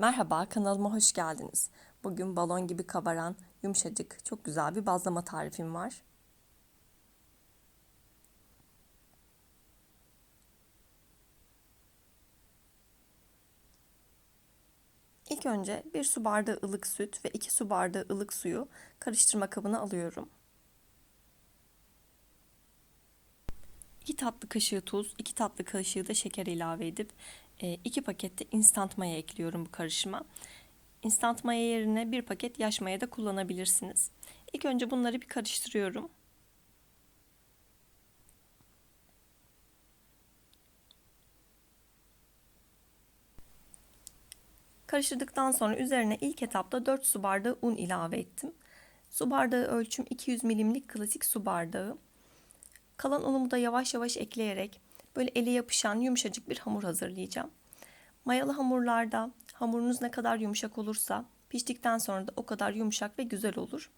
Merhaba, kanalıma hoş geldiniz. Bugün balon gibi kabaran, yumuşacık, çok güzel bir bazlama tarifim var. İlk önce bir su bardağı ılık süt ve iki su bardağı ılık suyu karıştırma kabına alıyorum. 2 tatlı kaşığı tuz, 2 tatlı kaşığı da şeker ilave edip 2 pakette instant maya ekliyorum bu karışıma. Instant maya yerine bir paket yaş maya da kullanabilirsiniz. İlk önce bunları bir karıştırıyorum. Karıştırdıktan sonra üzerine ilk etapta 4 su bardağı un ilave ettim. Su bardağı ölçüm 200 milimlik klasik su bardağı. Kalan unumu da yavaş yavaş ekleyerek böyle ele yapışan yumuşacık bir hamur hazırlayacağım. Mayalı hamurlarda hamurunuz ne kadar yumuşak olursa piştikten sonra da o kadar yumuşak ve güzel olur.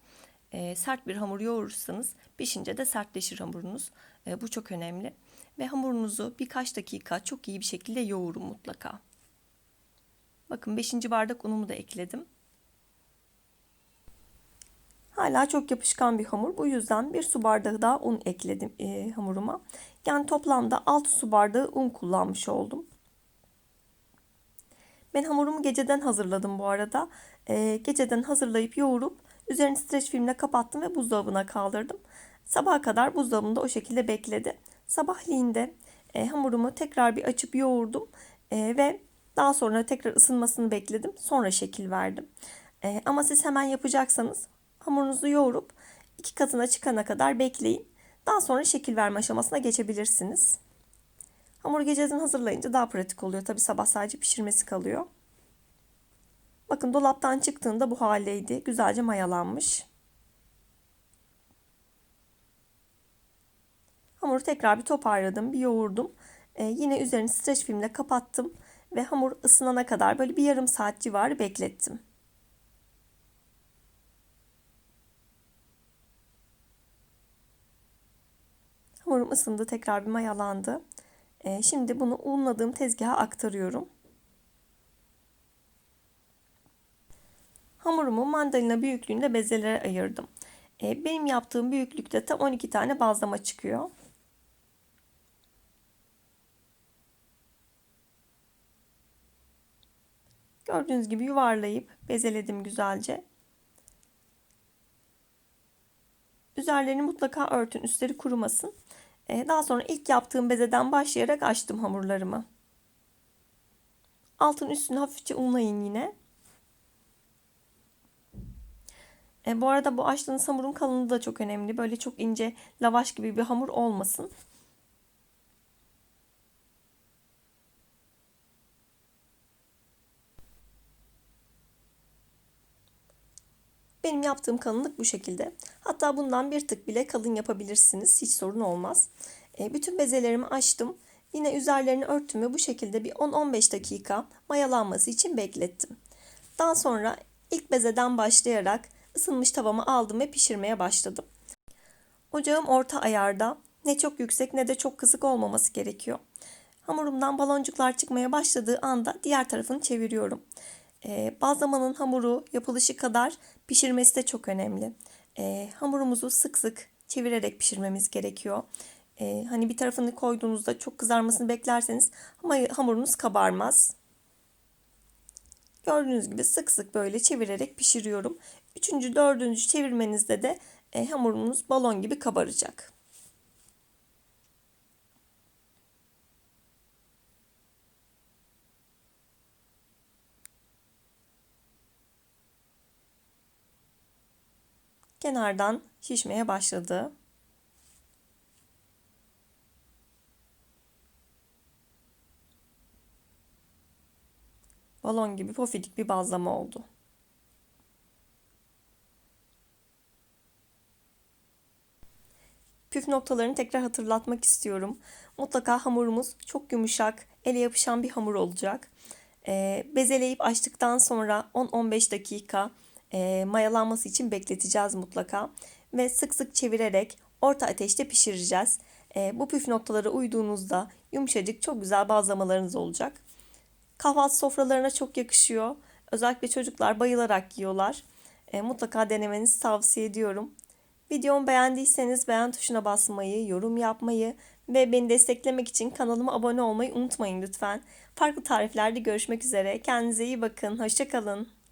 E, sert bir hamur yoğurursanız pişince de sertleşir hamurunuz. E, bu çok önemli. Ve hamurunuzu birkaç dakika çok iyi bir şekilde yoğurun mutlaka. Bakın 5. bardak unumu da ekledim. Hala çok yapışkan bir hamur. Bu yüzden bir su bardağı daha un ekledim e, hamuruma. Yani toplamda 6 su bardağı un kullanmış oldum. Ben hamurumu geceden hazırladım bu arada. E, geceden hazırlayıp yoğurup üzerini streç filmle kapattım ve buzdolabına kaldırdım. Sabaha kadar buzdolabında o şekilde bekledi. Sabahleyin e, hamurumu tekrar bir açıp yoğurdum e, ve daha sonra tekrar ısınmasını bekledim. Sonra şekil verdim. E, ama siz hemen yapacaksanız hamurunuzu yoğurup iki katına çıkana kadar bekleyin. Daha sonra şekil verme aşamasına geçebilirsiniz. Hamur geceden hazırlayınca daha pratik oluyor. Tabi sabah sadece pişirmesi kalıyor. Bakın dolaptan çıktığında bu haldeydi. Güzelce mayalanmış. Hamuru tekrar bir toparladım, bir yoğurdum. Ee, yine üzerini streç filmle kapattım ve hamur ısınana kadar böyle bir yarım saat civarı beklettim. Hamurum ısındı, tekrar bir mayalandı. Ee, şimdi bunu unladığım tezgaha aktarıyorum. Hamurumu mandalina büyüklüğünde bezelere ayırdım. Ee, benim yaptığım büyüklükte tam 12 tane bazlama çıkıyor. Gördüğünüz gibi yuvarlayıp bezeledim güzelce. Üzerlerini mutlaka örtün, üstleri kurumasın. Ee, daha sonra ilk yaptığım bezeden başlayarak açtım hamurlarımı. Altın üstünü hafifçe unlayın yine. E, bu arada bu açtığınız hamurun kalınlığı da çok önemli. Böyle çok ince lavaş gibi bir hamur olmasın. Benim yaptığım kalınlık bu şekilde. Hatta bundan bir tık bile kalın yapabilirsiniz. Hiç sorun olmaz. E, bütün bezelerimi açtım. Yine üzerlerini örttüm ve bu şekilde bir 10-15 dakika mayalanması için beklettim. Daha sonra ilk bezeden başlayarak ısınmış tavamı aldım ve pişirmeye başladım. Ocağım orta ayarda. Ne çok yüksek ne de çok kısık olmaması gerekiyor. Hamurumdan baloncuklar çıkmaya başladığı anda diğer tarafını çeviriyorum. E, bazlamanın hamuru yapılışı kadar pişirmesi de çok önemli. E, hamurumuzu sık sık çevirerek pişirmemiz gerekiyor. E, hani bir tarafını koyduğunuzda çok kızarmasını beklerseniz ama hamurunuz kabarmaz. Gördüğünüz gibi sık sık böyle çevirerek pişiriyorum. Üçüncü, dördüncü çevirmenizde de e, hamurunuz balon gibi kabaracak. Kenardan şişmeye başladı. Balon gibi pofidik bir bazlama oldu. Püf noktalarını tekrar hatırlatmak istiyorum. Mutlaka hamurumuz çok yumuşak, ele yapışan bir hamur olacak. E, bezeleyip açtıktan sonra 10-15 dakika e, mayalanması için bekleteceğiz mutlaka. Ve sık sık çevirerek orta ateşte pişireceğiz. E, bu püf noktalara uyduğunuzda yumuşacık çok güzel bazlamalarınız olacak. Kahvaltı sofralarına çok yakışıyor. Özellikle çocuklar bayılarak yiyorlar. E, mutlaka denemenizi tavsiye ediyorum. Videomu beğendiyseniz beğen tuşuna basmayı, yorum yapmayı ve beni desteklemek için kanalıma abone olmayı unutmayın lütfen. Farklı tariflerde görüşmek üzere. Kendinize iyi bakın. Hoşçakalın.